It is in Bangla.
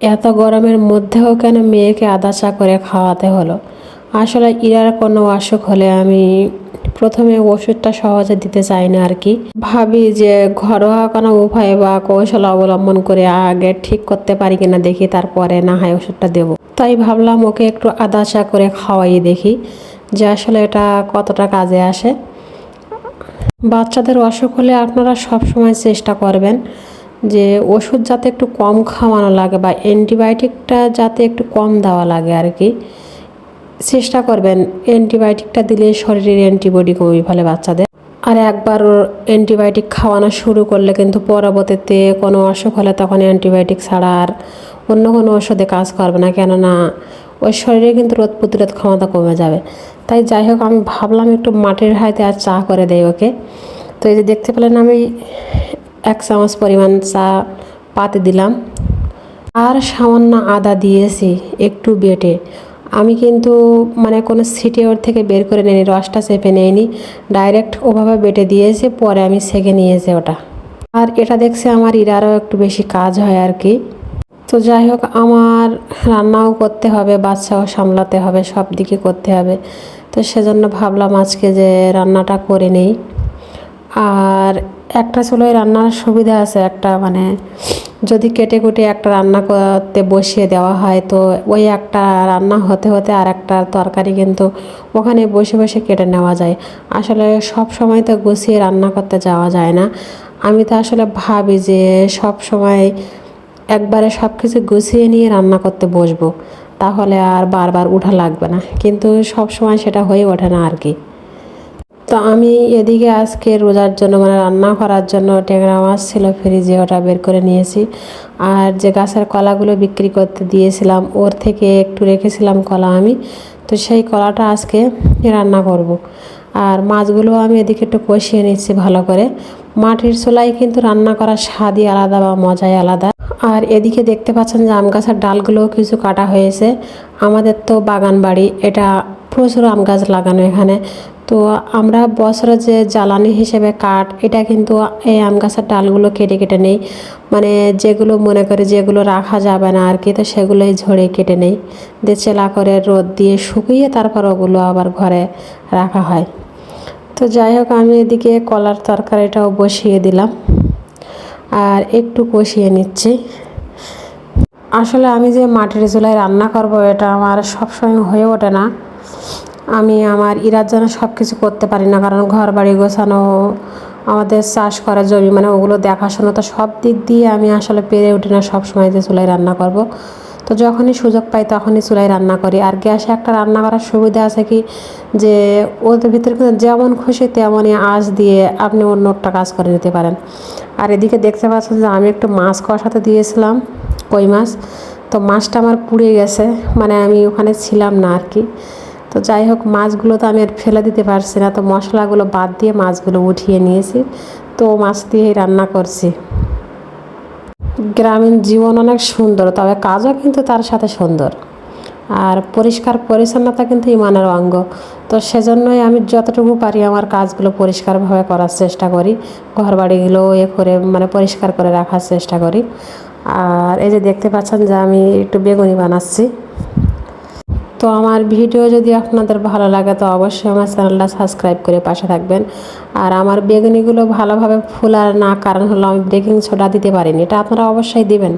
এত গরমের মধ্যেও কেন মেয়েকে আদা চা করে খাওয়াতে হলো? আসলে ইরার কোনো অসুখ হলে আমি প্রথমে ওষুধটা সহজে দিতে চাই না আর কি। ভাবি যে ঘরোয়া কোনো উপায় বা কৌশল অবলম্বন করে আগে ঠিক করতে পারি কিনা দেখি, তারপরে না হয় ওষুধটা দেবো। তাই ভাবলাম ওকে একটু আদা চা করে খাওয়াই দেখি যে আসলে এটা কতটা কাজে আসে। বাচ্চাদের অসুখ হলে আপনারা সব সময় চেষ্টা করবেন। যে ওষুধ যাতে একটু কম খাওয়ানো লাগে বা অ্যান্টিবায়োটিকটা যাতে একটু কম দেওয়া লাগে আর কি, চেষ্টা করবেন অ্যান্টিবায়োটিকটা দিলে শরীরের অ্যান্টিবডি কমে ফেলে বাচ্চাদের। আর একবার অ্যান্টিবায়োটিক খাওয়ানো শুরু করলে কিন্তু পরবর্তীতে কোনো অসুখ হলে তখন অ্যান্টিবায়োটিক ছাড়া আর অন্য কোনো ওষুধে কাজ করবে না। কেননা ওই শরীরে কিন্তু রোদ প্রতিরোধ ক্ষমতা কমে যাবে। তাই যাই হোক, আমি ভাবলাম একটু মাটির হাতে আর চা করে দেয় ওকে। তো এই যে দেখতে পেলেন আমি এক চামচ পরিমাণ চা পাতে দিলাম। আর সামান্য আদা দিয়েছি একটু বেটে। আমি কিন্তু মানে কোনো সিটে ওর থেকে বের করে নিইনি রসটা চেপে নিইনি ডাইরেক্ট ওভাবে বেটে দিয়েছি, পরে আমি সেকে নিয়েছি ওটা। আর এটা দেখছে আমার ইরারও একটু বেশি কাজ হয় আর কি। তো যাই হোক, আমার রান্নাও করতে হবে, বাচ্চাও সামলাতে হবে, সব দিকে করতে হবে। তো সেজন্য ভাবলাম আজকে যে রান্নাটা করে নেই। আর একটা চুলোয় রান্নার সুবিধা আছে, একটা মানে যদি কেটে কুটে একটা রান্না করতে বসিয়ে দেওয়া হয়, তো ওই একটা রান্না হতে হতে আর একটা তরকারি কিন্তু ওখানে বসে বসে কেটে নেওয়া যায়। আসলে সব সময় তো গুছিয়ে রান্না করতে যাওয়া যায় না। আমি তো আসলে ভাবি যে সব সময় একবারে সব কিছু গুছিয়ে নিয়ে রান্না করতে বসবো, তাহলে আর বারবার উঠা লাগবে না। কিন্তু সব সময় সেটা হয়ে ওঠে না আর কি। তো আমি এদিকে আজকে রোজার জন্য মানে রান্না করার জন্য ট্যাংরা মাছ ছিল, ফ্রিজে ওটা বের করে নিয়েছি। আর যে গাছের কলাগুলো বিক্রি করতে দিয়েছিলাম, ওর থেকে একটু রেখেছিলাম কলা আমি। তো সেই কলাটা আজকে রান্না করব। আর মাছগুলো আমি এদিকে একটু কষিয়ে নিচ্ছি ভালো করে। মাটির চুলায় কিন্তু রান্না করার স্বাদই আলাদা বা মজাই আলাদা। আর এদিকে দেখতে পাচ্ছেন যে আম গাছের ডালগুলোও কিছু কাটা হয়েছে। আমাদের তো বাগান বাড়ি এটা প্রচুর আম গাছ লাগানো এখানে। তো আমরা বছরে যে জ্বালানি হিসেবে কাঠ, এটা কিন্তু এই আম গাছের ডালগুলো কেটে কেটে নেই। মানে যেগুলো মনে করে যেগুলো রাখা যাবে না আর কি, তো সেগুলোই ঝরে কেটে নেই। দিয়ে চেলা করে রোদ দিয়ে শুকিয়ে তারপর ওগুলো আবার ঘরে রাখা হয়। তো যাই হোক, আমি এদিকে কলার তরকারিটাও বসিয়ে দিলাম। আর একটু কষিয়ে নিচ্ছি। আসলে আমি যে মাটির চুলায় রান্না করব, এটা আমার সবসময় হয়ে ওঠে না। আমি আমার ইরার জন্য সব কিছু করতে পারি না, কারণ ঘর বাড়ি গোছানো, আমাদের চাষ করা জমি মানে ওগুলো দেখাশোনা, তো সব দিক দিয়ে আমি আসলে পেরে উঠি না সব সময় যে চুলায় রান্না করব। তো যখনই সুযোগ পাই তখনই চুলায় রান্না করি। আর গ্যাসে একটা রান্না করার সুবিধা আছে কি? যে ওদের ভিতরে কিন্তু যেমন খুশি তেমনই আঁচ দিয়ে আপনি অন্য একটা কাজ করে নিতে পারেন। আর এদিকে দেখতে পাচ্ছেন যে আমি একটু মাছ কষাতে দিয়েছিলাম, কই মাছ। তো মাছটা আমার পুড়ে গেছে মানে আমি ওখানে ছিলাম না আর কি। তো যাই হোক, মাছগুলো তো আমি আর ফেলে দিতে পারছি না। তো মশলাগুলো বাদ দিয়ে মাছগুলো উঠিয়ে নিয়েছি। তো মাছ দিয়েই রান্না করছি। গ্রামীণ জীবন অনেক সুন্দর, তবে কাজও কিন্তু তার সাথে সুন্দর। আর পরিষ্কার পরিচ্ছন্নতা কিন্তু ইমানের অঙ্গ। তো সেজন্যই আমি যতটুকু পারি আমার কাজগুলো পরিষ্কারভাবে করার চেষ্টা করি। ঘর বাড়িগুলো এ করে মানে পরিষ্কার করে রাখার চেষ্টা করি। আর এই যে দেখতে পাচ্ছেন যে আমি একটু বেগুনি বানাচ্ছি। তো আমার ভিডিও যদি আপনাদের ভালো লাগে, তো অবশ্যই আমার চ্যানেলটা সাবস্ক্রাইব করে পাশে থাকবেন। আর আমার বেগুনিগুলো ভালোভাবে ফুলার না কারণ হলো আমি বেকিং সোডা দিতে পারিনি, এটা আপনারা অবশ্যই দিবেন।